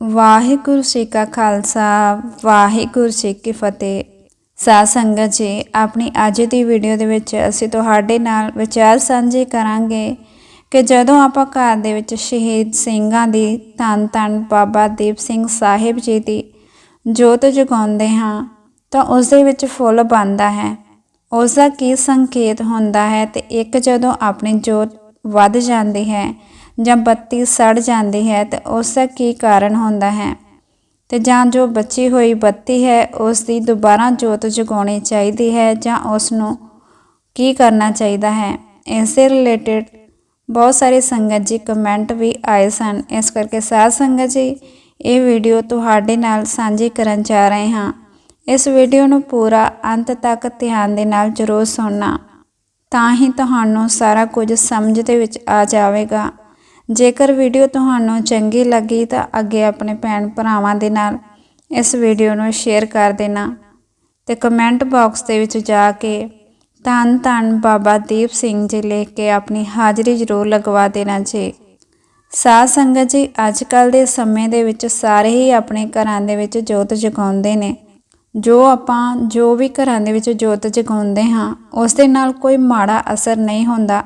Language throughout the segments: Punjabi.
ਵਾਹਿਗੁਰੂ ਜੀ ਕਾ ਖਾਲਸਾ, ਵਾਹਿਗੁਰੂ ਜੀ ਕੀ ਫਤਿਹ। ਸਾਧ ਸੰਗਤ ਜੀ, ਆਪਣੀ ਅੱਜ ਦੀ ਵੀਡੀਓ ਦੇ ਵਿੱਚ ਅਸੀਂ ਤੁਹਾਡੇ ਨਾਲ ਵਿਚਾਰ ਸਾਂਝੇ ਕਰਾਂਗੇ ਕਿ ਜਦੋਂ ਆਪਾਂ ਘਰ ਦੇ ਵਿੱਚ ਸ਼ਹੀਦ ਸਿੰਘਾਂ ਦੀ ਧੰਨ ਧੰਨ ਬਾਬਾ ਦੀਪ ਸਿੰਘ ਸਾਹਿਬ ਜੀ ਦੀ ਜੋਤ ਜਗਾਉਂਦੇ ਹਾਂ, ਤਾਂ ਉਸ ਦੇ ਵਿੱਚ ਫੁੱਲ ਬਣਦਾ ਹੈ। ਉਸ ਦਾ ਕੀ ਸੰਕੇਤ ਹੁੰਦਾ ਹੈ ਤੇ ਇੱਕ ਜਦੋਂ ਆਪਣੀ ਜੋਤ ਵੱਧ ਜਾਂਦੀ ਹੈ ਜਾਂ ਬੱਤੀ ਸੜ ਜਾਂਦੀ ਹੈ ਤਾਂ ਉਸ ਦਾ ਕੀ ਕਾਰਨ ਹੁੰਦਾ ਹੈ? ਤੇ ਜਾਂ ਜੋ ਬਚੀ ਹੋਈ ਬੱਤੀ ਹੈ, ਉਸ ਦੀ ਦੁਬਾਰਾ ਜੋਤ ਜਗਾਉਣੀ ਚਾਹੀਦੀ ਹੈ ਜਾਂ ਉਸ ਨੂੰ ਕੀ ਕਰਨਾ ਚਾਹੀਦਾ ਹੈ? ਇਸ ਦੇ ਰਿਲੇਟਡ ਬਹੁਤ ਸਾਰੇ ਸੰਗਤ ਜੀ ਕਮੈਂਟ ਵੀ ਆਏ ਸਨ। ਇਸ ਕਰਕੇ ਸਾਧ ਸੰਗਤ ਜੀ, ਇਹ ਵੀਡੀਓ ਤੁਹਾਡੇ ਨਾਲ ਸਾਂਝੀ ਕਰਨ ਜਾ ਰਹੇ ਹਾਂ। ਇਸ ਵੀਡੀਓ ਨੂੰ ਪੂਰਾ ਅੰਤ ਤੱਕ ਧਿਆਨ ਦੇ ਨਾਲ ਜ਼ਰੂਰ ਸੁਣਨਾ। ਤਾਂ ਹੀ ਤੁਹਾਨੂੰ ਸਾਰਾ ਕੁਝ ਸਮਝ ਦੇ ਵਿੱਚ ਆ ਜਾਵੇਗਾ। ਜੇਕਰ ਵੀਡੀਓ ਤੁਹਾਨੂੰ ਚੰਗੀ ਲੱਗੀ ਤਾਂ ਅੱਗੇ ਆਪਣੇ ਭੈਣ ਭਰਾਵਾਂ ਦੇ ਨਾਲ ਇਸ ਵੀਡੀਓ ਨੂੰ ਸ਼ੇਅਰ ਕਰ ਦੇਣਾ ਤੇ ਕਮੈਂਟ ਬਾਕਸ ਦੇ ਵਿੱਚ ਜਾ ਕੇ ਧੰਨ ਧੰਨ ਬਾਬਾ ਦੀਪ ਸਿੰਘ ਜੀ ਲਿਖ ਕੇ ਆਪਣੀ ਹਾਜ਼ਰੀ ਜ਼ਰੂਰ ਲਗਵਾ ਦੇਣਾ ਜੀ। ਸਾਧ ਸੰਗਤ ਜੀ ਅੱਜ ਕੱਲ ਦੇ ਸਮੇਂ ਦੇ ਵਿੱਚ ਸਾਰੇ ਹੀ ਆਪਣੇ ਘਰਾਂ ਦੇ ਵਿੱਚ ਜੋਤ ਜਗਾਉਂਦੇ ਨੇ। ਜੋ ਆਪਾਂ, ਜੋ ਵੀ ਘਰਾਂ ਦੇ ਵਿੱਚ ਜੋਤ ਜਗਾਉਂਦੇ ਹਾਂ, ਉਸ ਦੇ ਨਾਲ ਕੋਈ ਮਾੜਾ ਅਸਰ ਨਹੀਂ ਹੁੰਦਾ।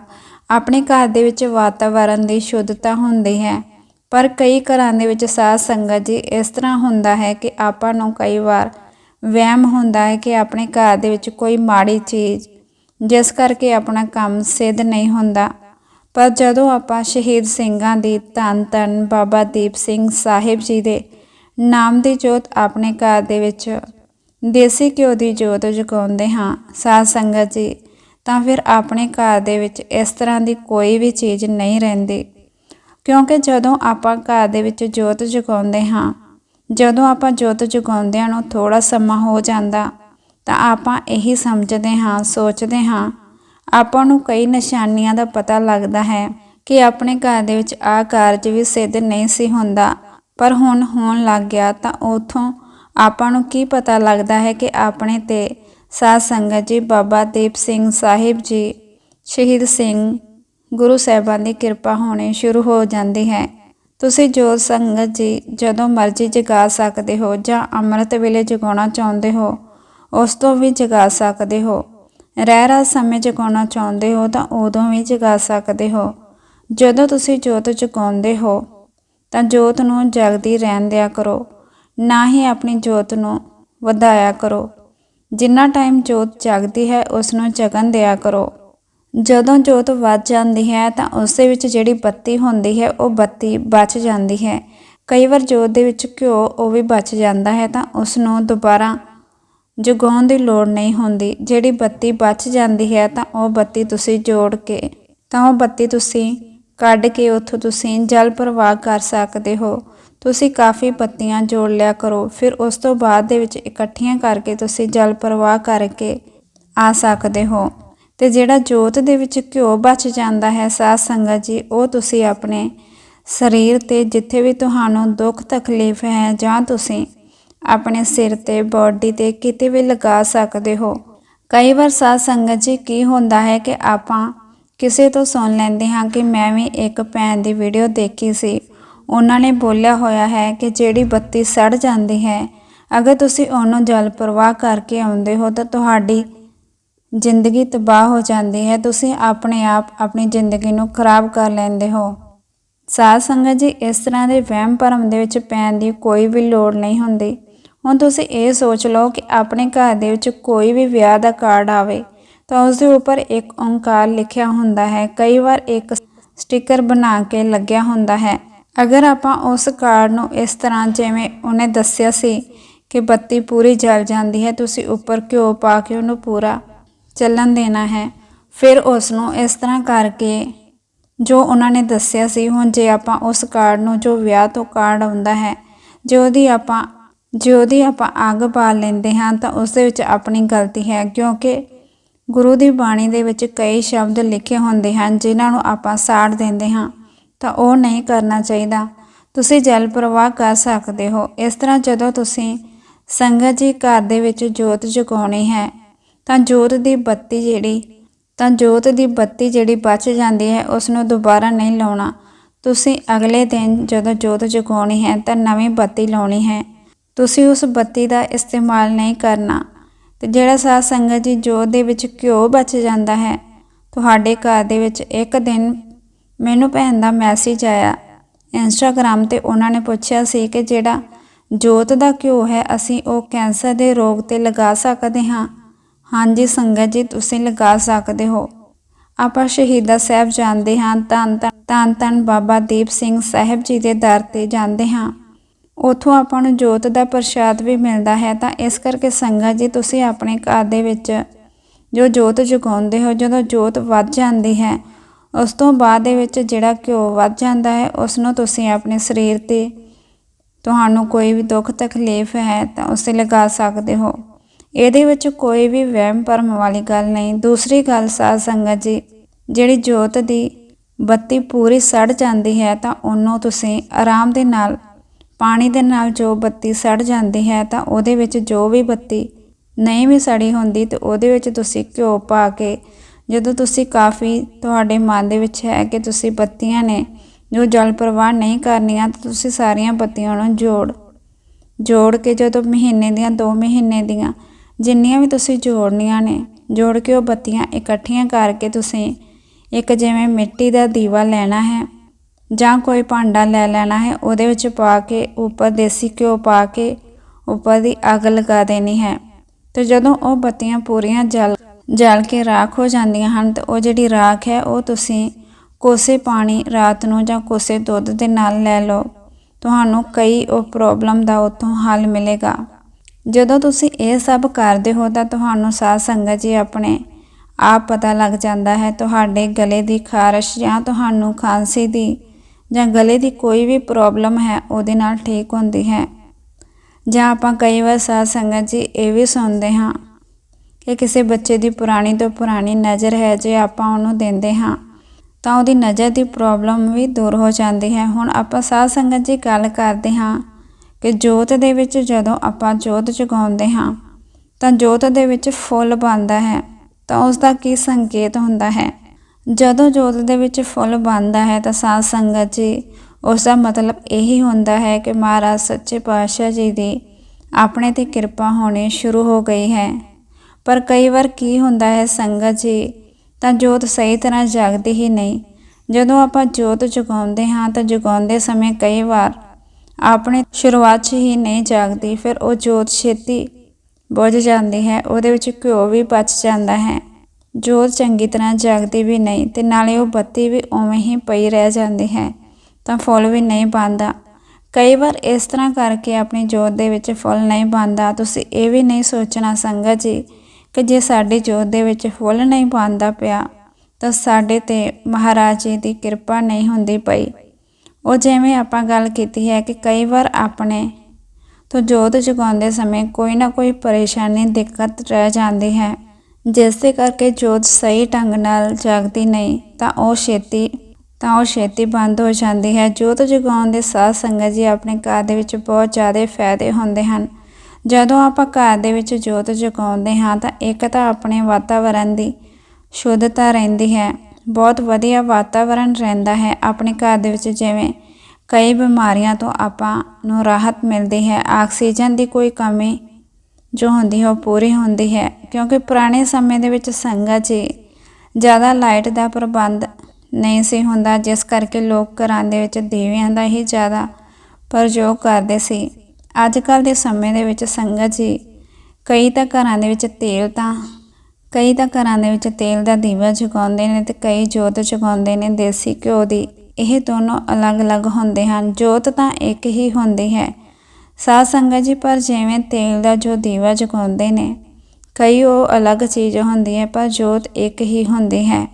ਆਪਣੇ ਘਰ ਦੇ ਵਿੱਚ ਵਾਤਾਵਰਣ ਦੀ ਸ਼ੁੱਧਤਾ ਹੁੰਦੀ ਹੈ। ਪਰ ਕਈ ਘਰਾਂ ਦੇ ਵਿੱਚ ਸਾਧ ਸੰਗਤ ਜੀ ਇਸ ਤਰ੍ਹਾਂ ਹੁੰਦਾ ਹੈ ਕਿ ਆਪਾਂ ਨੂੰ ਕਈ ਵਾਰ ਵਹਿਮ ਹੁੰਦਾ ਹੈ ਕਿ ਆਪਣੇ ਘਰ ਦੇ ਵਿੱਚ ਕੋਈ ਮਾੜੀ ਚੀਜ਼, ਜਿਸ ਕਰਕੇ ਆਪਣਾ ਕੰਮ ਸਿੱਧ ਨਹੀਂ ਹੁੰਦਾ। ਪਰ ਜਦੋਂ ਆਪਾਂ ਸ਼ਹੀਦ ਸਿੰਘਾਂ ਦੀ ਧੰਨ ਧੰਨ ਬਾਬਾ ਦੀਪ ਸਿੰਘ ਸਾਹਿਬ ਜੀ ਦੇ ਨਾਮ ਦੀ ਜੋਤ ਆਪਣੇ ਘਰ ਦੇ ਵਿੱਚ ਦੇਸੀ ਘਿਓ ਦੀ ਜੋਤ ਜਗਾਉਂਦੇ ਹਾਂ, ਸਾਧ ਸੰਗਤ ਜੀ ਤਾਂ ਫਿਰ ਆਪਣੇ ਘਰ ਦੇ ਵਿੱਚ ਇਸ ਤਰ੍ਹਾਂ ਦੀ ਕੋਈ ਵੀ ਚੀਜ਼ ਨਹੀਂ ਰਹਿੰਦੀ। ਕਿਉਂਕਿ ਜਦੋਂ ਆਪਾਂ ਘਰ ਦੇ ਵਿੱਚ ਜੋਤ ਜਗਾਉਂਦੇ ਹਾਂ, ਜਦੋਂ ਆਪਾਂ ਜੋਤ ਜਗਾਉਂਦਿਆਂ ਨੂੰ ਥੋੜਾ ਸਮਾਂ ਹੋ ਜਾਂਦਾ, ਤਾਂ ਆਪਾਂ ਇਹੀ ਸਮਝਦੇ ਹਾਂ, ਸੋਚਦੇ ਹਾਂ। ਆਪਾਂ ਨੂੰ ਕਈ ਨਿਸ਼ਾਨੀਆਂ ਦਾ ਪਤਾ ਲੱਗਦਾ ਹੈ ਕਿ ਆਪਣੇ ਘਰ ਦੇ ਵਿੱਚ ਆਹ ਕਾਰਜ ਵੀ ਸਿੱਧ ਨਹੀਂ ਸੀ ਹੁੰਦਾ। ਪਰ ਹੁਣ ਹੋਣ ਲੱਗ ਗਿਆ ਤਾਂ ਉਥੋਂ ਆਪਾਂ ਨੂੰ ਕੀ ਪਤਾ ਲੱਗਦਾ ਹੈ ਕਿ ਆਪਣੇ ਤੇ ਸਾਧ ਸੰਗਤ ਜੀ, ਬਾਬਾ ਦੀਪ ਸਿੰਘ ਸਾਹਿਬ ਜੀ, ਸ਼ਹੀਦ ਸਿੰਘ ਗੁਰੂ ਸਾਹਿਬਾਂ ਦੀ ਕਿਰਪਾ ਹੋਣੀ ਸ਼ੁਰੂ ਹੋ ਜਾਂਦੀ ਹੈ। ਤੁਸੀਂ ਜੋਤ ਸੰਗਤ ਜੀ, ਜਦੋਂ ਮਰਜ਼ੀ ਜਗਾ ਸਕਦੇ ਹੋ ਜਾਂ ਅੰਮ੍ਰਿਤ ਵੇਲੇ ਜਗਾਉਣਾ ਚਾਹੁੰਦੇ ਹੋ, ਉਸ ਤੋਂ ਵੀ ਜਗਾ ਸਕਦੇ ਹੋ। ਰਹਿ ਰਾ ਸਮੇਂ ਜਗਾਉਣਾ ਚਾਹੁੰਦੇ ਹੋ ਤਾਂ ਉਦੋਂ ਵੀ ਜਗਾ ਸਕਦੇ ਹੋ। ਜਦੋਂ ਤੁਸੀਂ ਜੋਤ ਜਗਾਉਂਦੇ ਹੋ, ਤਾਂ ਜੋਤ ਨੂੰ ਜਗਦੀ ਰਹਿਣ ਦਿਆ ਕਰੋ। ਨਾ ਹੀ ਆਪਣੀ ਜੋਤ ਨੂੰ ਵਧਾਇਆ ਕਰੋ। ਜਿੰਨਾ ਟਾਈਮ ਜੋਤ ਜਗਦੀ ਹੈ ਉਸ ਨੂੰ ਜਗਨ ਦਿਆ ਕਰੋ। ਜਦੋਂ ਜੋਤ ਵੱਧ ਜਾਂਦੀ ਹੈ, ਤਾਂ ਉਸ ਦੇ ਵਿੱਚ ਜਿਹੜੀ ਬੱਤੀ ਹੁੰਦੀ ਹੈ, ਉਹ ਬੱਤੀ ਬਚ ਜਾਂਦੀ ਹੈ। ਕਈ ਵਾਰ ਜੋਤ ਦੇ ਵਿੱਚ ਘਿਓ, ਉਹ ਵੀ ਬਚ ਜਾਂਦਾ ਹੈ, ਤਾਂ ਉਸ ਨੂੰ ਦੁਬਾਰਾ ਜਗਾਉਣ ਦੀ ਲੋੜ ਨਹੀਂ ਹੁੰਦੀ। ਜਿਹੜੀ ਬੱਤੀ ਬਚ ਜਾਂਦੀ ਹੈ, ਤਾਂ ਉਹ ਬੱਤੀ ਤੁਸੀਂ ਜੋੜ ਕੇ, ਤਾਂ ਉਹ ਬੱਤੀ ਤੁਸੀਂ ਕੱਢ ਕੇ ਉੱਥੋਂ ਤੁਸੀਂ ਜਲ ਪ੍ਰਵਾਹ ਕਰ ਸਕਦੇ ਹੋ। ਤੁਸੀਂ ਕਾਫੀ ਬੱਤੀਆਂ ਜੋੜ ਲਿਆ ਕਰੋ। ਫਿਰ ਉਸ ਤੋਂ ਬਾਅਦ ਦੇ ਵਿੱਚ ਇਕੱਠੀਆਂ ਕਰਕੇ ਤੁਸੀਂ ਜਲ ਪ੍ਰਵਾਹ ਕਰਕੇ ਆ ਸਕਦੇ ਹੋ। ਤੇ ਜਿਹੜਾ ਜੋਤ ਦੇ ਵਿੱਚ ਘਿਓ ਬਚ ਜਾਂਦਾ ਹੈ, ਸਾਧ ਸੰਗਤ ਜੀ, ਉਹ ਤੁਸੀਂ ਆਪਣੇ ਸਰੀਰ ਤੇ ਜਿੱਥੇ ਵੀ ਤੁਹਾਨੂੰ ਦੁੱਖ ਤਕਲੀਫ ਹੈ ਜਾਂ ਤੁਸੀਂ ਆਪਣੇ ਸਿਰ ਤੇ, ਬਾਡੀ ਤੇ ਕਿਤੇ ਵੀ ਲਗਾ ਸਕਦੇ ਹੋ। ਕਈ ਵਾਰ ਸਾਧ ਸੰਗਤ ਜੀ, ਕੀ ਹੁੰਦਾ ਹੈ ਕਿ ਆਪਾਂ ਕਿਸੇ ਤੋਂ ਸੁਣ ਲੈਂਦੇ ਹਾਂ ਕਿ ਮੈਂ ਵੀ ਇੱਕ ਭੈਣ ਦੀ ਵੀਡੀਓ ਦੇਖੀ ਸੀ। ਉਹਨਾਂ ਨੇ ਬੋਲਿਆ ਹੋਇਆ ਹੈ ਕਿ ਜਿਹੜੀ ਬੱਤੀ ਸੜ ਜਾਂਦੀ ਹੈ, ਅਗਰ ਤੁਸੀਂ ਉਹਨੂੰ ਜਲ ਪ੍ਰਵਾਹ ਕਰਕੇ ਆਉਂਦੇ ਹੋ ਤਾਂ ਤੁਹਾਡੀ ਜ਼ਿੰਦਗੀ ਤਬਾਹ ਹੋ ਜਾਂਦੀ ਹੈ। ਤੁਸੀਂ ਆਪਣੇ ਆਪ ਆਪਣੀ ਜ਼ਿੰਦਗੀ ਨੂੰ ਖਰਾਬ ਕਰ ਲੈਂਦੇ ਹੋ। ਸਾਧ ਸੰਗਤ ਜੀ, ਇਸ ਤਰ੍ਹਾਂ ਦੇ ਵਹਿਮ ਭਰਮ ਦੇ ਵਿੱਚ ਪੈਣ ਦੀ ਕੋਈ ਵੀ ਲੋੜ ਨਹੀਂ ਹੁੰਦੀ। ਹੁਣ ਤੁਸੀਂ ਇਹ ਸੋਚ ਲਓ ਕਿ ਆਪਣੇ ਘਰ ਦੇ ਵਿੱਚ ਕੋਈ ਵੀ ਵਿਆਹ ਦਾ ਕਾਰਡ ਆਵੇ ਤਾਂ ਉਸ ਦੇ ਉੱਪਰ ਇੱਕ ਓੰਕਾਰ ਲਿਖਿਆ ਹੁੰਦਾ ਹੈ। ਕਈ ਵਾਰ ਇੱਕ ਸਟicker ਬਣਾ ਕੇ ਲੱਗਿਆ ਹੁੰਦਾ ਹੈ। ਅਗਰ ਆਪਾਂ ਉਸ ਕਾਰਡ ਨੂੰ ਇਸ ਤਰ੍ਹਾਂ ਜਿਵੇਂ ਉਹਨੇ ਦੱਸਿਆ ਸੀ ਕਿ ਬੱਤੀ ਪੂਰੀ ਜਲ ਜਾਂਦੀ ਹੈ, ਤੁਸੀਂ ਉੱਪਰ ਘਿਓ ਪਾ ਕੇ ਉਹਨੂੰ ਪੂਰਾ ਚੱਲਣ ਦੇਣਾ ਹੈ, ਫਿਰ ਉਸ ਨੂੰ ਇਸ ਤਰ੍ਹਾਂ ਕਰਕੇ ਜੋ ਉਹਨਾਂ ਨੇ ਦੱਸਿਆ ਸੀ, ਹੁਣ ਜੇ ਆਪਾਂ ਉਸ ਕਾਰਡ ਨੂੰ ਜੋ ਵਿਆਹ ਤੋਂ ਕਾਰਡ ਆਉਂਦਾ ਹੈ, ਜੇ ਉਹਦੀ ਆਪਾਂ, ਜੇ ਉਹਦੀ ਆਪਾਂ ਅੱਗ ਬਾਲ ਲੈਂਦੇ ਹਾਂ, ਤਾਂ ਉਸ ਦੇ ਵਿੱਚ ਆਪਣੀ ਗਲਤੀ ਹੈ, ਕਿਉਂਕਿ ਗੁਰੂ ਦੀ ਬਾਣੀ ਦੇ ਵਿੱਚ ਕਈ ਸ਼ਬਦ ਲਿਖੇ ਹੁੰਦੇ ਹਨ, ਜਿਨ੍ਹਾਂ ਨੂੰ ਆਪਾਂ ਸਾੜ ਦਿੰਦੇ ਹਾਂ। ਤਾਂ ਉਹ ਨਹੀਂ ਕਰਨਾ ਚਾਹੀਦਾ। ਤੁਸੀਂ ਜਲ ਪ੍ਰਵਾਹ ਕਰ ਸਕਦੇ ਹੋ। ਇਸ ਤਰ੍ਹਾਂ ਜਦੋਂ ਤੁਸੀਂ ਸੰਗਤ ਜੀ ਘਰ ਦੇ ਵਿੱਚ ਜੋਤ ਜਗਾਉਣੀ ਹੈ, ਤਾਂ ਜੋਤ ਦੀ ਬੱਤੀ ਜਿਹੜੀ, ਤਾਂ ਜੋਤ ਦੀ ਬੱਤੀ ਜਿਹੜੀ ਬਚ ਜਾਂਦੀ ਹੈ ਉਸ ਨੂੰ ਦੁਬਾਰਾ ਨਹੀਂ ਲਾਉਣਾ। ਤੁਸੀਂ ਅਗਲੇ ਦਿਨ ਜਦੋਂ ਜੋਤ ਜਗਾਉਣੀ ਹੈ, ਤਾਂ ਨਵੀਂ ਬੱਤੀ ਲਾਉਣੀ ਹੈ। ਤੁਸੀਂ ਉਸ ਬੱਤੀ ਦਾ ਇਸਤੇਮਾਲ ਨਹੀਂ ਕਰਨਾ। ਤੇ ਜਿਹੜਾ ਸਾਧ ਸੰਗਤ ਜੀ ਜੋਤ ਦੇ ਵਿੱਚ ਘਿਓ ਬਚ ਜਾਂਦਾ ਹੈ, ਤੁਹਾਡੇ ਘਰ ਦੇ ਵਿੱਚ ਇੱਕ ਦਿਨ ਮੈਨੂੰ ਭੈਣ ਦਾ ਮੈਸੇਜ ਆਇਆ। ਇੰਸਟਾਗ੍ਰam ਤੇ ਉਹਨਾਂ ਨੇ ਪੁੱਛਿਆ ਸੀ ਕਿ ਜਿਹੜਾ ਜੋਤ ਦਾ ਘਿਓ ਹੈ, ਅਸੀਂ ਉਹ ਕੈਂਸਰ ਦੇ ਰੋਗ ਤੇ ਲਗਾ ਸਕਦੇ ਹਾਂ। ਹਾਂਜੀ ਸੰਗਤ ਜੀ, ਤੁਸੀਂ ਲਗਾ ਸਕਦੇ ਹੋ। ਆਪਾਂ ਸ਼ਹੀਦਾ ਸਾਹਿਬ ਜਾਂਦੇ ਹਾਂ ਧੰਨ ਧੰਨ ਧੰਨ ਬਾਬਾ ਦੀਪ ਸਿੰਘ ਸਾਹਿਬ ਜੀ ਦੇ ਦਰ ਤੇ ਜਾਂਦੇ ਹਾਂ। ਉਥੋਂ ਆਪਾਂ ਨੂੰ ਜੋਤ ਦਾ ਪ੍ਰਸ਼ਾਦ ਵੀ ਮਿਲਦਾ ਹੈ। ਤਾਂ ਇਸ ਕਰਕੇ ਸੰਗਤ ਜੀ, ਤੁਸੀਂ ਆਪਣੇ ਘਰ ਦੇ ਵਿੱਚ ਜੋ ਜੋਤ ਜਗਾਉਂਦੇ ਹੋ, ਜਦੋਂ ਜੋਤ ਵੱਧ ਜਾਂਦੀ ਹੈ ਉਸ ਤੋਂ ਬਾਅਦ ਦੇ ਵਿੱਚ ਜਿਹੜਾ ਘਿਓ ਵੱਧ ਜਾਂਦਾ ਹੈ, ਉਸ ਨੂੰ ਤੁਸੀਂ ਆਪਣੇ ਸਰੀਰ ਤੇ ਤੁਹਾਨੂੰ ਕੋਈ ਵੀ ਦੁੱਖ ਤਕਲੀਫ ਹੈ ਤਾਂ ਉਸੇ ਲਗਾ ਸਕਦੇ ਹੋ। ਇਹਦੇ ਵਿੱਚ ਕੋਈ ਵੀ ਵਹਿਮ ਭਰਮ ਵਾਲੀ ਗੱਲ ਨਹੀਂ। ਦੂਸਰੀ ਗੱਲ ਸਾਧ ਸੰਗਤ ਜੀ, ਜਿਹੜੀ ਜੋਤ ਦੀ ਬੱਤੀ ਪੂਰੀ ਸੜ ਜਾਂਦੀ ਹੈ ਤਾਂ ਉਹਨੂੰ ਤੁਸੀਂ ਆਰਾਮ ਦੇ ਨਾਲ, ਪਾਣੀ ਦੇ ਨਾਲ ਜੋ ਬੱਤੀ ਸੜ ਜਾਂਦੀ ਹੈ ਤਾਂ ਉਹਦੇ ਵਿੱਚ ਜੋ ਵੀ ਬੱਤੀ ਨਹੀਂ ਵੀ ਸੜੀ ਹੁੰਦੀ ਤੇ ਉਹਦੇ ਵਿੱਚ ਤੁਸੀਂ ਘਿਓ ਪਾ ਕੇ ਜਦੋਂ ਤੁਸੀਂ ਕਾਫੀ ਤੁਹਾਡੇ ਮਨ ਦੇ ਵਿੱਚ ਹੈ ਕਿ ਤੁਸੀਂ ਬੱਤੀਆਂ ਨੇ, ਜੋ ਜਲ ਪ੍ਰਵਾਹ ਨਹੀਂ ਕਰਨੀਆਂ, ਤਾਂ ਤੁਸੀਂ ਸਾਰੀਆਂ ਬੱਤੀਆਂ ਨੂੰ ਜੋੜ ਜੋੜ ਕੇ ਜਦੋਂ ਮਹੀਨੇ ਦੀਆਂ 2 ਮਹੀਨੇ ਦੀਆਂ ਜਿੰਨੀਆਂ ਵੀ ਤੁਸੀਂ ਜੋੜਨੀਆਂ ਨੇ, ਜੋੜ ਕੇ ਉਹ ਬੱਤੀਆਂ ਇਕੱਠੀਆਂ ਕਰਕੇ ਤੁਸੀਂ ਇੱਕ ਜਿਵੇਂ ਮਿੱਟੀ ਦਾ ਦੀਵਾ ਲੈਣਾ ਹੈ ਜਾਂ ਕੋਈ ਭਾਂਡਾ ਲੈ ਲੈਣਾ ਹੈ, ਉਹਦੇ ਵਿੱਚ ਪਾ ਕੇ, ਉੱਪਰ ਦੇਸੀ ਘਿਓ ਪਾ ਕੇ, ਉੱਪਰ ਦੀ ਅੱਗ ਲਗਾ ਦੇਣੀ ਹੈ। ਤੇ ਜਦੋਂ ਉਹ ਬੱਤੀਆਂ ਪੂਰੀਆਂ ਜਲ ਜਲ ਕੇ ਰਾਖ ਹੋ ਜਾਂਦੀਆਂ ਹਨ ਤੇ ਉਹ ਜਿਹੜੀ ਰਾਖ ਹੈ, ਉਹ ਤੁਸੀਂ ਕੋਸੇ ਪਾਣੀ ਰਾਤ ਨੂੰ ਜਾਂ ਕੋਸੇ ਦੁੱਧ ਦੇ ਨਾਲ ਲੈ ਲਓ। ਤੁਹਾਨੂੰ ਕਈ ਉਹ ਪ੍ਰੋਬਲਮ ਦਾ ਉਤੋਂ ਹੱਲ ਮਿਲੇਗਾ। ਜਦੋਂ ਤੁਸੀਂ ਇਹ ਸਭ ਕਰਦੇ ਹੋ ਤਾਂ ਤੁਹਾਨੂੰ ਸਾਧ ਸੰਗਤ ਜੀ ਆਪਣੇ ਆਪ ਪਤਾ ਲੱਗ ਜਾਂਦਾ ਹੈ, ਤੁਹਾਡੇ ਗਲੇ ਦੀ ਖਾਰਸ਼ ਜਾਂ ਤੁਹਾਨੂੰ ਖਾਂਸੀ ਦੀ ਜਾਂ ਗਲੇ ਦੀ ਕੋਈ ਵੀ ਪ੍ਰੋਬਲਮ ਹੈ, ਉਹਦੇ ਨਾਲ ਠੀਕ ਹੁੰਦੀ ਹੈ। ਜਾਂ ਆਪਾਂ ਕਈ ਵਾਰ ਸਾਧ ਸੰਗਤ ਜੀ ਇਹ ਵੀ ਸੁਣਦੇ ਹਾਂ ਕਿ ਕਿਸੇ ਬੱਚੇ ਦੀ ਪੁਰਾਣੀ ਤੋਂ ਪੁਰਾਣੀ ਨਜ਼ਰ ਹੈ, ਜੇ ਆਪਾਂ ਉਹਨੂੰ ਦਿੰਦੇ ਹਾਂ, ਤਾਂ ਉਹਦੀ ਨਜ਼ਰ ਦੀ ਪ੍ਰੋਬਲਮ ਵੀ ਦੂਰ ਹੋ ਜਾਂਦੀ ਹੈ। ਹੁਣ ਆਪਾਂ ਸਾਧ ਸੰਗਤ ਜੀ ਗੱਲ ਕਰਦੇ ਹਾਂ ਕਿ ਜੋਤ ਦੇ ਵਿੱਚ ਜਦੋਂ ਆਪਾਂ ਜੋਤ ਜਗਾਉਂਦੇ ਹਾਂ, ਤਾਂ ਜੋਤ ਦੇ ਵਿੱਚ ਫੁੱਲ ਬਣਦਾ ਹੈ, ਤਾਂ ਉਸ ਦਾ ਕੀ ਸੰਕੇਤ ਹੁੰਦਾ ਹੈ? ਜਦੋਂ ਜੋਤ ਦੇ ਵਿੱਚ ਫੁੱਲ ਬਣਦਾ ਹੈ, ਤਾਂ ਸਾਧ ਸੰਗਤ ਜੀ ਉਸ ਦਾ ਮਤਲਬ ਇਹੀ ਹੁੰਦਾ ਹੈ ਕਿ ਮਹਾਰਾਜ ਸੱਚੇ ਪਾਤਸ਼ਾਹ ਜੀ ਦੀ ਆਪਣੇ ਤੇ ਕਿਰਪਾ ਹੋਣੀ ਸ਼ੁਰੂ ਹੋ ਗਈ ਹੈ। ਪਰ ਕਈ ਵਾਰ ਕੀ ਹੁੰਦਾ ਹੈ ਸੰਗਤ ਜੀ, ਤਾਂ ਜੋਤ ਸਹੀ ਤਰ੍ਹਾਂ ਜਗਦੀ ਹੀ ਨਹੀਂ। ਜਦੋਂ ਆਪਾਂ ਜੋਤ ਜਗਾਉਂਦੇ ਹਾਂ, ਤਾਂ ਜਗਾਉਂਦੇ ਸਮੇਂ ਕਈ ਵਾਰ ਆਪਣੇ ਸ਼ੁਰੂਆਤ 'ਚ ਹੀ ਨਹੀਂ ਜਾਗਦੀ, ਫਿਰ ਉਹ ਜੋਤ ਛੇਤੀ ਬੁਝ ਜਾਂਦੀ ਹੈ, ਉਹਦੇ ਵਿੱਚ ਘਿਓ ਵੀ ਬਚ ਜਾਂਦਾ ਹੈ। ਜੋਤ ਚੰਗੀ ਤਰ੍ਹਾਂ ਜਾਗਦੀ ਵੀ ਨਹੀਂ ਤੇ ਨਾਲੇ ਉਹ ਬੱਤੀ ਵੀ ਉਵੇਂ ਹੀ ਪਈ ਰਹਿ ਜਾਂਦੀ ਹੈ, ਤਾਂ ਫੁੱਲ ਵੀ ਨਹੀਂ ਬਣਦਾ। ਕਈ ਵਾਰ ਇਸ ਤਰ੍ਹਾਂ ਕਰਕੇ ਆਪਣੀ ਜੋਤ ਦੇ ਵਿੱਚ ਫੁੱਲ ਨਹੀਂ ਬਣਦਾ। ਤੁਸੀਂ ਇਹ ਵੀ ਨਹੀਂ ਸੋਚਣਾ ਸੰਗਤ ਜੀ ਕਿ ਜੇ ਸਾਡੀ ਜੋਤ ਦੇ ਵਿੱਚ ਫੁੱਲ ਨਹੀਂ ਪਾਉਂਦਾ ਪਿਆ, ਤਾਂ ਸਾਡੇ ਤੇ ਮਹਾਰਾਜ ਜੀ ਦੀ ਕਿਰਪਾ ਨਹੀਂ ਹੁੰਦੀ ਪਈ। ਉਹ ਜਿਵੇਂ ਆਪਾਂ ਗੱਲ ਕੀਤੀ ਹੈ ਕਿ ਕਈ ਵਾਰ ਆਪਣੇ ਤੋਂ ਜੋਤ ਜਗਾਉਂਦੇ ਸਮੇਂ ਕੋਈ ਨਾ ਕੋਈ ਪਰੇਸ਼ਾਨੀ, ਦਿੱਕਤ ਰਹਿ ਜਾਂਦੀ ਹੈ। ਜਿਸ ਦੇ ਕਰਕੇ ਜੋਤ ਸਹੀ ਢੰਗ ਨਾਲ ਜਗਦੀ ਨਹੀਂ, ਤਾਂ ਉਹ ਛੇਤੀ, ਤਾਂ ਉਹ ਛੇਤੀ ਬੰਦ ਹੋ ਜਾਂਦੀ ਹੈ। ਜੋਤ ਜਗਾਉਣ ਦੇ ਸਾਧ ਸੰਗਤ ਜੀ ਆਪਣੇ ਘਰ ਦੇ ਵਿੱਚ ਬਹੁਤ ਜ਼ਿਆਦਾ ਫਾਇਦੇ ਹੁੰਦੇ ਹਨ। ਜਦੋਂ ਆਪਾਂ ਘਰ ਦੇ ਵਿੱਚ ਜੋਤ ਜਗਾਉਂਦੇ ਹਾਂ ਤਾਂ ਇੱਕ ਤਾਂ ਆਪਣੇ ਵਾਤਾਵਰਣ ਦੀ ਸ਼ੁੱਧਤਾ ਰਹਿੰਦੀ ਹੈ। ਬਹੁਤ ਵਧੀਆ ਵਾਤਾਵਰਣ ਰਹਿੰਦਾ ਹੈ। ਆਪਣੇ ਘਰ ਦੇ ਵਿੱਚ ਜਿਵੇਂ ਕਈ ਬਿਮਾਰੀਆਂ ਤੋਂ ਆਪਾਂ ਨੂੰ ਰਾਹਤ ਮਿਲਦੀ ਹੈ। ਆਕਸੀਜਨ ਦੀ ਕੋਈ ਕਮੀ ਜੋ ਹੁੰਦੀ ਹੈ ਉਹ ਪੂਰੀ ਹੁੰਦੀ ਹੈ ਕਿਉਂਕਿ ਪੁਰਾਣੇ ਸਮੇਂ ਦੇ ਵਿੱਚ ਸੰਗਤ ਜੀ ਜ਼ਿਆਦਾ ਲਾਈਟ ਦਾ ਪ੍ਰਬੰਧ ਨਹੀਂ ਸੀ ਹੁੰਦਾ। ਜਿਸ ਕਰਕੇ ਲੋਕ ਘਰਾਂ ਦੇ ਵਿੱਚ ਦੀਵਿਆਂ ਦਾ ਹੀ ਜ਼ਿਆਦਾ ਪ੍ਰਯੋਗ ਕਰਦੇ ਸੀ। ਅੱਜ ਕੱਲ ਦੇ ਸਮੇਂ ਦੇ ਵਿੱਚ ਸੰਗਤ ਜੀ, ਕਈ ਤਾਂ ਘਰਾਂ ਦੇ ਵਿੱਚ ਤੇਲ ਤਾਂ, ਕਈ ਤਾਂ ਘਰਾਂ ਦੇ ਵਿੱਚ ਤੇਲ ਦਾ ਦੀਵਾ ਜਗਾਉਂਦੇ ਨੇ ਤੇ ਕਈ ਜੋਤ ਜਗਾਉਂਦੇ ਨੇ ਦੇਸੀ ਘਿਓ ਦੀ, ਇਹ ਦੋਨੋਂ ਅਲੱਗ-ਅਲੱਗ ਹੁੰਦੇ ਹਨ, ਜੋਤ ਤਾਂ ਇੱਕ ਹੀ ਹੁੰਦੀ ਹੈ। ਸਾਧ ਸੰਗਤ ਜੀ, ਪਰ ਜਿਵੇਂ ਤੇਲ ਦਾ ਜੋ ਦੀਵਾ ਜਗਾਉਂਦੇ ਨੇ, ਕਈ ਉਹ ਅਲੱਗ ਚੀਜ਼ ਹੁੰਦੀ ਹੈ, ਪਰ ਜੋਤ ਇੱਕ ਹੀ ਹੁੰਦੀ ਹੈ।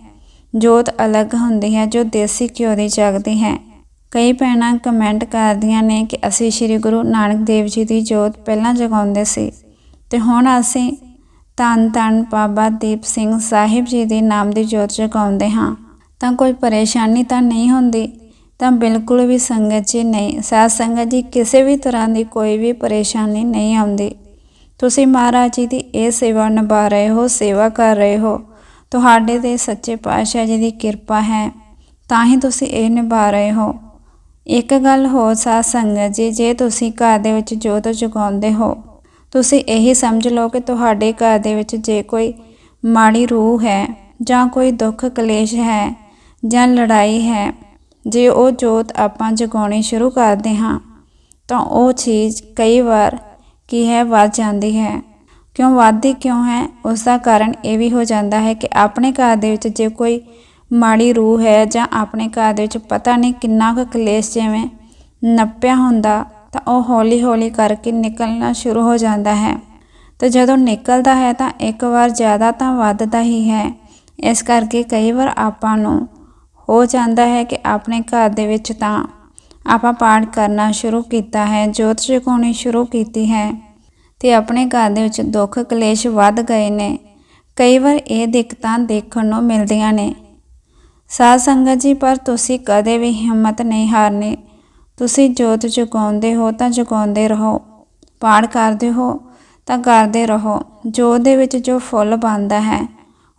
ਜੋਤ ਅਲੱਗ ਹੁੰਦੀ ਹੈ, ਜੋ ਦੇਸੀ ਘਿਓ ਦੀ ਜਗਦੀ ਹੈ। ਕਈ ਭੈਣਾਂ ਕਮੈਂਟ ਕਰਦੀਆਂ ਨੇ ਕਿ ਅਸੀਂ ਸ੍ਰੀ ਗੁਰੂ ਨਾਨਕ ਦੇਵ ਜੀ ਦੀ ਜੋਤ ਪਹਿਲਾਂ ਜਗਾਉਂਦੇ ਸੀ ਤੇ ਹੁਣ ਅਸੀਂ ਧੰਨ ਧੰਨ ਬਾਬਾ ਦੀਪ ਸਿੰਘ ਸਾਹਿਬ ਜੀ ਦੇ ਨਾਮ ਦੀ ਜੋਤ ਜਗਾਉਂਦੇ ਹਾਂ। ਤਾਂ ਕੋਈ ਪਰੇਸ਼ਾਨੀ ਤਾਂ ਨਹੀਂ ਹੁੰਦੀ, ਤਾਂ ਬਿਲਕੁਲ ਵੀ ਸੰਗਤ ਜੀ ਨਹੀਂ, ਸਾਧ ਸੰਗਤ ਜੀ ਕਿਸੇ ਵੀ ਤਰ੍ਹਾਂ ਦੀ ਕੋਈ ਵੀ ਪਰੇਸ਼ਾਨੀ ਨਹੀਂ ਆਉਂਦੀ। ਤੁਸੀਂ ਮਹਾਰਾਜ ਜੀ ਦੀ ਇਹ ਸੇਵਾ ਨਿਭਾ ਰਹੇ ਹੋ, ਸੇਵਾ ਕਰ ਰਹੇ ਹੋ। ਤੁਹਾਡੇ ਤੇ ਸੱਚੇ ਪਾਤਸ਼ਾਹ ਜੀ ਦੀ ਕਿਰਪਾ ਹੈ, ਤਾਂ ਹੀ ਤੁਸੀਂ ਇਹ ਨਿਭਾ ਰਹੇ ਹੋ। ਇੱਕ ਗੱਲ ਹੋ ਸਾਧ ਸੰਗਤ ਜੀ, ਜੇ ਤੁਸੀਂ ਘਰ ਦੇ ਵਿੱਚ ਜੋਤ ਜਗਾਉਂਦੇ ਹੋ, ਤੁਸੀਂ ਇਹੀ ਸਮਝ ਲਓ ਕਿ ਤੁਹਾਡੇ ਘਰ ਦੇ ਵਿੱਚ ਜੇ ਕੋਈ ਮਾੜੀ ਰੂਹ ਹੈ ਜਾਂ ਕੋਈ ਦੁੱਖ ਕਲੇਸ਼ ਹੈ ਜਾਂ ਲੜਾਈ ਹੈ, ਜੇ ਉਹ ਜੋਤ ਆਪਾਂ ਜਗਾਉਣੀ ਸ਼ੁਰੂ ਕਰਦੇ ਹਾਂ, ਤਾਂ ਉਹ ਚੀਜ਼ ਕਈ ਵਾਰ ਕੀ ਹੈ, ਵੱਧ ਜਾਂਦੀ ਹੈ। ਕਿਉਂ ਵੱਧਦੀ ਕਿਉਂ ਹੈ ਉਸ ਦਾ ਕਾਰਨ ਇਹ ਵੀ ਹੋ ਜਾਂਦਾ ਹੈ ਕਿ ਆਪਣੇ ਘਰ ਦੇ ਵਿੱਚ ਜੇ ਕੋਈ ਮਾੜੀ ਰੂਹ ਹੈ ਜਾਂ ਆਪਣੇ ਘਰ ਦੇ ਵਿੱਚ ਪਤਾ ਨਹੀਂ ਕਿੰਨਾ ਕੁ ਕਲੇਸ਼ ਜਿਵੇਂ ਨੱਪਿਆ ਹੁੰਦਾ, ਤਾਂ ਉਹ ਹੌਲੀ-ਹੌਲੀ ਕਰਕੇ ਨਿਕਲਣਾ ਸ਼ੁਰੂ ਹੋ ਜਾਂਦਾ ਹੈ। ਤੇ ਜਦੋਂ ਨਿਕਲਦਾ ਹੈ ਤਾਂ ਇੱਕ ਵਾਰ ਜ਼ਿਆਦਾ ਤਾਂ ਵੱਧਦਾ ਹੀ ਹੈ। ਇਸ ਕਰਕੇ ਕਈ ਵਾਰ ਆਪਾਂ ਨੂੰ ਹੋ ਜਾਂਦਾ ਹੈ ਕਿ ਆਪਣੇ ਘਰ ਦੇ ਵਿੱਚ ਤਾਂ ਆਪਾਂ ਪਾਠ ਕਰਨਾ ਸ਼ੁਰੂ ਕੀਤਾ ਹੈ ਜੋਤ ਜਗਾਉਣੀ ਸ਼ੁਰੂ ਕੀਤੀ ਹੈ ਤੇ ਆਪਣੇ ਘਰ ਦੇ ਵਿੱਚ ਦੁੱਖ ਕਲੇਸ਼ ਵੱਧ ਗਏ ਨੇ। ਕਈ ਵਾਰ ਇਹ ਦਿੱਕਤਾਂ ਦੇਖਣ ਨੂੰ ਮਿਲਦੀਆਂ ਨੇ। ਸਾਧ ਸੰਗਤ ਜੀ, ਪਰ ਤੁਸੀਂ ਕਦੇ ਵੀ ਹਿੰਮਤ ਨਹੀਂ ਹਾਰਨੀ। ਤੁਸੀਂ ਜੋਤ ਜਗਾਉਂਦੇ ਹੋ ਤਾਂ ਜਗਾਉਂਦੇ ਰਹੋ। ਪਾਠ ਕਰਦੇ ਹੋ ਤਾਂ ਕਰਦੇ ਰਹੋ। ਜੋਤ ਦੇ ਵਿੱਚ ਜੋ ਫੁੱਲ ਬਣਦਾ ਹੈ,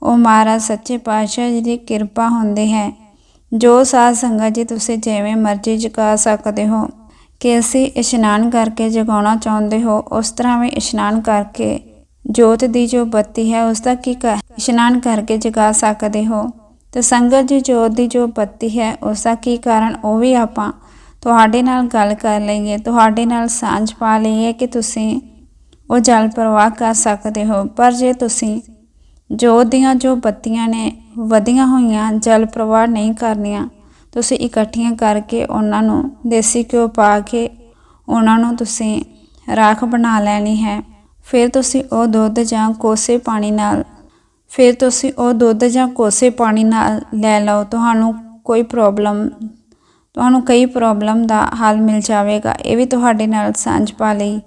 ਉਹ ਮਹਾਰਾਜ ਸੱਚੇ ਪਾਤਸ਼ਾਹ ਜੀ ਦੀ ਕਿਰਪਾ ਹੁੰਦੀ ਹੈ। ਜੋ ਸਾਧ ਸੰਗਤ ਜੀ, ਤੁਸੀਂ ਜਿਵੇਂ ਮਰਜ਼ੀ ਜਗਾ ਸਕਦੇ ਹੋ। ਕਿ ਅਸੀਂ ਇਸ਼ਨਾਨ ਕਰਕੇ ਜਗਾਉਣਾ ਚਾਹੁੰਦੇ ਹੋ, ਉਸ ਤਰ੍ਹਾਂ ਵੀ ਇਸ਼ਨਾਨ ਕਰਕੇ। ਜੋਤ ਦੀ ਜੋ ਬੱਤੀ ਹੈ, ਉਸ ਦਾ ਕੀ ਕਰ ਇਸ਼ਨਾਨ ਕਰਕੇ ਜਗਾ ਸਕਦੇ ਹੋ। ਤੇ ਸੰਗਤ ਜੀ ਜੋਤ ਦੀ ਜੋ ਬੱਤੀ ਹੈ ਉਸ ਦਾ ਕੀ ਕਾਰਨ, ਉਹ ਵੀ ਆਪਾਂ ਤੁਹਾਡੇ ਨਾਲ ਗੱਲ ਕਰ ਲਈਏ, ਤੁਹਾਡੇ ਨਾਲ ਸਾਂਝ ਪਾ ਲਈਏ ਕਿ ਤੁਸੀਂ ਉਹ ਜਲ ਪ੍ਰਵਾਹ ਕਰ ਸਕਦੇ ਹੋ। ਪਰ ਜੇ ਤੁਸੀਂ ਜੋਤ ਦੀਆਂ ਜੋ ਬੱਤੀਆਂ ਨੇ, ਵਧੀਆਂ ਹੋਈਆਂ, ਜਲ ਪ੍ਰਵਾਹ ਨਹੀਂ ਕਰਨੀਆਂ, ਤੁਸੀਂ ਇਕੱਠੀਆਂ ਕਰਕੇ ਉਹਨਾਂ ਨੂੰ ਦੇਸੀ ਘਿਓ ਪਾ ਕੇ ਉਹਨਾਂ ਨੂੰ ਤੁਸੀਂ ਰਾਖ ਬਣਾ ਲੈਣੀ ਹੈ। ਫਿਰ ਤੁਸੀਂ ਉਹ ਦੁੱਧ ਜਾਂ ਕੋਸੇ ਪਾਣੀ ਨਾਲ ਫਿਰ ਤੁਸੀਂ ਉਹ ਦੁੱਧ ਜਾਂ ਕੋਸੇ ਪਾਣੀ ਨਾਲ ਲੈ ਲਓ, ਤੁਹਾਨੂੰ ਕੋਈ ਪ੍ਰੋਬਲਮ ਤੁਹਾਨੂੰ ਕਈ ਪ੍ਰੋਬਲਮ ਦਾ ਹੱਲ ਮਿਲ ਜਾਵੇਗਾ। ਇਹ ਵੀ ਤੁਹਾਡੇ ਨਾਲ ਸਾਂਝ ਪਾ ਲਈ।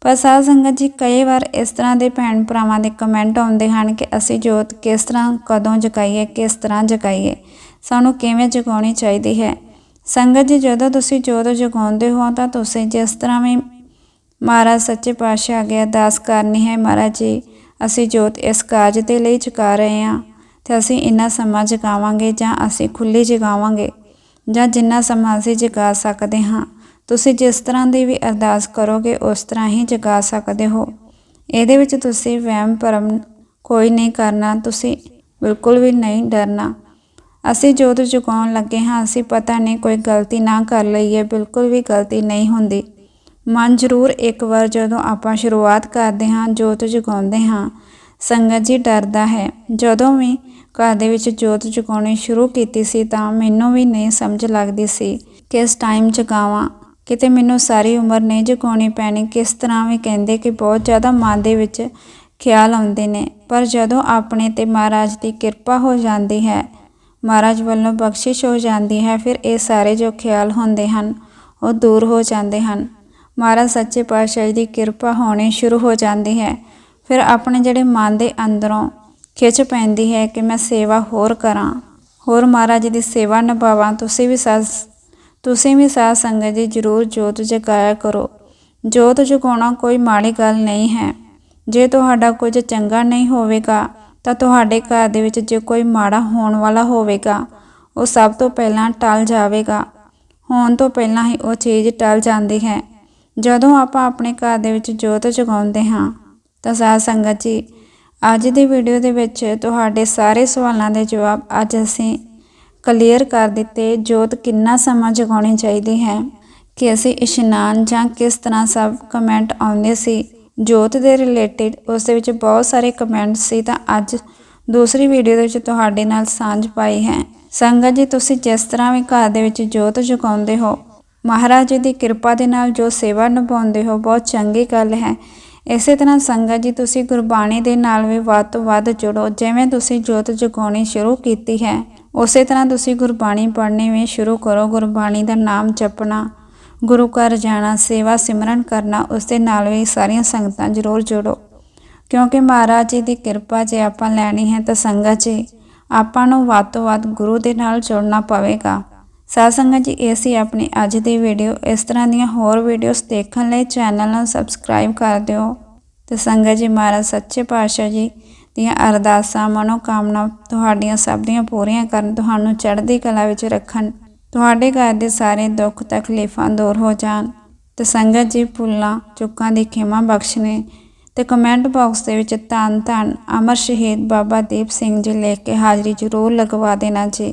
ਪਰ ਸਾਧ ਸੰਗਤ ਜੀ, ਕਈ ਵਾਰ ਇਸ ਤਰ੍ਹਾਂ ਦੇ ਭੈਣ ਭਰਾਵਾਂ ਦੇ ਕਮੈਂਟ ਆਉਂਦੇ ਹਨ ਕਿ ਅਸੀਂ ਜੋਤ ਕਿਸ ਤਰ੍ਹਾਂ, ਕਦੋਂ ਜਗਾਈਏ, ਕਿਸ ਤਰ੍ਹਾਂ ਜਗਾਈਏ, ਸਾਨੂੰ ਕਿਵੇਂ ਜਗਾਉਣੀ ਚਾਹੀਦੀ ਹੈ? ਸੰਗਤ ਜੀ, ਜਦੋਂ ਤੁਸੀਂ ਜੋਤ ਜਗਾਉਂਦੇ ਹੋ, ਤਾਂ ਤੁਸੀਂ ਜਿਸ ਤਰ੍ਹਾਂ ਵੀ ਮਹਾਰਾਜ ਸੱਚੇ ਪਾਤਸ਼ਾਹ ਅੱਗੇ ਅਰਦਾਸ ਕਰਨੀ ਹੈ, ਮਹਾਰਾਜ ਜੀ ਅਸੀਂ ਜੋਤ ਇਸ ਕਾਰਜ ਦੇ ਲਈ ਜਗਾ ਰਹੇ ਹਾਂ ਤੇ ਅਸੀਂ ਇੰਨਾ ਸਮਾਂ ਜਗਾਵਾਂਗੇ ਜਾਂ ਅਸੀਂ ਖੁੱਲੀ ਜਗਾਵਾਂਗੇ ਜਾਂ ਜਿੰਨਾ ਸਮਾਂ ਅਸੀਂ ਜਗਾ ਸਕਦੇ ਹਾਂ, ਤੁਸੀਂ ਜਿਸ ਤਰ੍ਹਾਂ ਦੀ ਵੀ ਅਰਦਾਸ ਕਰੋਗੇ, ਉਸ ਤਰ੍ਹਾਂ ਹੀ ਜਗਾ ਸਕਦੇ ਹੋ। ਇਹਦੇ ਵਿੱਚ ਤੁਸੀਂ ਵਹਿਮ ਭਰਮ ਕੋਈ ਨਹੀਂ ਕਰਨਾ, ਤੁਸੀਂ ਬਿਲਕੁਲ ਵੀ ਨਹੀਂ ਡਰਨਾ। ਅਸੀਂ ਜੋਤ ਜਗਾਉਣ ਲੱਗੇ ਹਾਂ, ਅਸੀਂ ਪਤਾ ਨਹੀਂ ਕੋਈ ਗਲਤੀ ਨਾ ਕਰ ਲਈਏ, ਬਿਲਕੁਲ ਵੀ ਗਲਤੀ ਨਹੀਂ ਹੁੰਦੀ। ਮਨ ਜ਼ਰੂਰ ਇੱਕ ਵਾਰ ਜਦੋਂ ਆਪਾਂ ਸ਼ੁਰੂਆਤ ਕਰਦੇ ਹਾਂ, ਜੋਤ ਜਗਾਉਂਦੇ ਹਾਂ। ਸੰਗਤ ਜੀ ਡਰਦਾ ਹੈ। ਜਦੋਂ ਵੀ ਘਰ ਦੇ ਵਿੱਚ ਜੋਤ ਜਗਾਉਣੀ ਸ਼ੁਰੂ ਕੀਤੀ ਸੀ ਤਾਂ ਮੈਨੂੰ ਵੀ ਨਹੀਂ ਸਮਝ ਲੱਗਦੀ ਸੀ ਕਿਸ ਟਾਈਮ ਜਗਾਵਾਂ। ਕਿਤੇ ਮੈਨੂੰ ਸਾਰੀ ਉਮਰ ਨਹੀਂ ਜਗਾਉਣੀ ਪੈਣੀ, ਕਿਸ ਤਰ੍ਹਾਂ ਵੀ ਕਹਿੰਦੇ ਕਿ ਬਹੁਤ ਜ਼ਿਆਦਾ ਮਨ ਦੇ ਵਿੱਚ ਖਿਆਲ ਆਉਂਦੇ ਨੇ। ਪਰ ਜਦੋਂ ਆਪਣੇ ਤੇ ਮਹਾਰਾਜ ਦੀ ਕਿਰਪਾ ਹੋ ਜਾਂਦੀ ਹੈ, ਮਹਾਰਾਜ ਵੱਲੋਂ ਬਖਸ਼ਿਸ਼ ਹੋ ਜਾਂਦੀ ਹੈ, ਫਿਰ ਇਹ ਸਾਰੇ ਜੋ ਖਿਆਲ ਹੁੰਦੇ ਹਨ, ਉਹ ਦੂਰ ਹੋ ਜਾਂਦੇ ਹਨ। ਮਹਾਰਾਜ ਸੱਚੇ ਪਾਤਸ਼ਾਹ ਦੀ ਕਿਰਪਾ ਹੋਣੀ ਸ਼ੁਰੂ ਹੋ ਜਾਂਦੀ ਹੈ। ਫਿਰ ਆਪਣੇ ਜਿਹੜੇ ਮਨ ਦੇ ਅੰਦਰੋਂ ਖਿੱਚ ਪੈਂਦੀ ਹੈ ਕਿ ਮੈਂ ਸੇਵਾ ਹੋਰ ਕਰਾਂ। ਹੋਰ ਮਹਾਰਾਜ ਦੀ ਸੇਵਾ ਨਿਭਾਵਾਂ। ਤੁਸੀਂ ਵੀ ਸਾਧ ਤੁਸੀਂ ਵੀ ਸਾਧ ਸੰਗਤ ਜੀ ਜਰੂਰ ਜੋਤ ਜਗਾਇਆ ਕਰੋ। ਜੋਤ ਜਗਾਉਣਾ ਕੋਈ ਮਾੜੀ ਗੱਲ ਨਹੀਂ ਹੈ। ਜੇ ਤੁਹਾਡਾ ਕੁਝ ਚੰਗਾ ਨਹੀਂ ਹੋਵੇਗਾ, ਤਾਂ ਤੁਹਾਡੇ ਘਰ ਦੇ ਵਿੱਚ ਜੇ ਕੋਈ ਮਾੜਾ ਹੋਣ ਵਾਲਾ ਹੋਵੇਗਾ, ਉਹ ਸਭ ਤੋਂ ਪਹਿਲਾਂ ਟਲ ਜਾਵੇਗਾ। ਹੋਣ ਤੋਂ ਪਹਿਲਾਂ ਹੀ ਉਹ ਚੀਜ਼ ਟਲ ਜਾਂਦੀ ਹੈ। ਜਦੋਂ ਆਪਾਂ ਆਪਣੇ ਘਰ ਦੇ ਵਿੱਚ ਜੋਤ ਜਗਾਉਂਦੇ ਹਾਂ, ਤਾਂ ਸਾਧ ਸੰਗਤ ਜੀ, ਅੱਜ ਦੀ ਵੀਡੀਓ ਦੇ ਵਿੱਚ ਤੁਹਾਡੇ ਸਾਰੇ ਸਵਾਲਾਂ ਦੇ ਜਵਾਬ ਅੱਜ ਅਸੀਂ ਕਲੀਅਰ ਕਰ ਦਿੱਤੇ ਜੋਤ ਕਿੰਨਾ ਸਮਾਂ ਜਗਾਉਣੀ ਚਾਹੀਦੀ ਹੈ, ਕਿ ਅਸੀਂ ਇਸ਼ਨਾਨ ਜਾਂ ਕਿਸ ਤਰ੍ਹਾਂ ਸਭ ਕਮੈਂਟ ਆਉਂਦੇ ਸੀ। ਜੋਤ ਦੇ ਰਿਲੇਟਿਡ ਉਸ ਦੇ ਵਿੱਚ ਬਹੁਤ ਸਾਰੇ ਕਮੈਂਟ ਸੀ, ਤਾਂ ਅੱਜ ਦੂਸਰੀ ਵੀਡੀਓ ਦੇ ਵਿੱਚ ਤੁਹਾਡੇ ਨਾਲ ਸਾਂਝ ਪਾਈ ਹੈ। ਸੰਗਤ ਜੀ, ਤੁਸੀਂ ਜਿਸ ਤਰ੍ਹਾਂ ਵੀ ਘਰ ਦੇ ਵਿੱਚ ਜੋਤ ਜਗਾਉਂਦੇ ਹੋ ਮਹਾਰਾਜ ਜੀ ਦੀ ਕਿਰਪਾ ਦੇ ਨਾਲ ਜੋ ਸੇਵਾ ਨਿਭਾਉਂਦੇ ਹੋ, ਬਹੁਤ ਚੰਗੀ ਗੱਲ ਹੈ। ਇਸੇ ਤਰ੍ਹਾਂ ਸੰਗਤ ਜੀ, ਤੁਸੀਂ ਗੁਰਬਾਣੀ ਦੇ ਨਾਲ ਵੀ ਵੱਧ ਤੋਂ ਵੱਧ ਜੁੜੋ, ਜਿਵੇਂ ਤੁਸੀਂ ਜੋਤ ਜਗਾਉਣੀ ਸ਼ੁਰੂ ਕੀਤੀ ਹੈ, ਉਸੇ ਤਰ੍ਹਾਂ ਤੁਸੀਂ ਗੁਰਬਾਣੀ ਪੜ੍ਹਨੀ ਵੀ ਸ਼ੁਰੂ ਕਰੋ, ਗੁਰਬਾਣੀ ਦਾ ਨਾਮ ਜਪਣਾ, ਗੁਰੂ ਘਰ ਜਾਣਾ, ਸੇਵਾ ਸਿਮਰਨ ਕਰਨਾ ਉਸ ਦੇ ਨਾਲ ਵੀ ਸਾਰੀਆਂ ਸੰਗਤਾਂ ਜ਼ਰੂਰ ਜੁੜੋ। ਕਿਉਂਕਿ ਮਹਾਰਾਜ ਜੀ ਦੀ ਕਿਰਪਾ ਜੇ ਆਪਾਂ ਲੈਣੀ ਹੈ ਤਾਂ ਸੰਗਤ ਜੀ, ਆਪਾਂ ਨੂੰ ਵੱਧ ਤੋਂ ਵੱਧ ਗੁਰੂ ਦੇ ਨਾਲ ਜੁੜਨਾ ਪਵੇਗਾ। ਸਾਧ ਸੰਗਤ ਜੀ, ਇਹ ਸੀ ਆਪਣੀ ਅੱਜ ਦੀ ਵੀਡੀਓ ਇਸ ਤਰ੍ਹਾਂ ਦੀਆਂ ਹੋਰ ਵੀਡੀਓਜ਼ ਦੇਖਣ ਲਈ ਚੈਨਲ ਨੂੰ ਸਬਸਕ੍ਰਾਈਬ ਕਰ ਦਿਓ। ਤੇ ਸੰਗਤ ਜੀ, ਮਹਾਰਾਜ ਸੱਚੇ ਪਾਤਸ਼ਾਹ ਜੀ ਦੀਆਂ ਅਰਦਾਸਾਂ, ਮਨੋਕਾਮਨਾ ਤੁਹਾਡੀਆਂ ਸਭ ਦੀਆਂ ਪੂਰੀਆਂ ਕਰਨ, ਤੁਹਾਨੂੰ ਚੜ੍ਹਦੀ ਕਲਾ ਵਿੱਚ ਰੱਖਣ, ਤੁਹਾਡੇ ਘਰ ਦੇ ਸਾਰੇ ਦੁੱਖ ਤਕਲੀਫਾਂ ਦੂਰ ਹੋ ਜਾਣ। ਤੇ ਸੰਗਤ ਜੀ ਭੁੱਲਾਂ ਚੁੱਕਾਂ ਦੀ ਖਿਮਾ ਬਖਸ਼ਣੇ ਤੇ ਕਮੈਂਟ ਬਾਕਸ ਦੇ ਵਿੱਚ ਧੰਨ ਧੰਨ ਅਮਰ ਸ਼ਹੀਦ ਬਾਬਾ ਦੀਪ ਸਿੰਘ ਜੀ ਲਿਖ ਕੇ ਹਾਜ਼ਰੀ ਜ਼ਰੂਰ ਲਗਵਾ ਦੇਣਾ ਜੀ।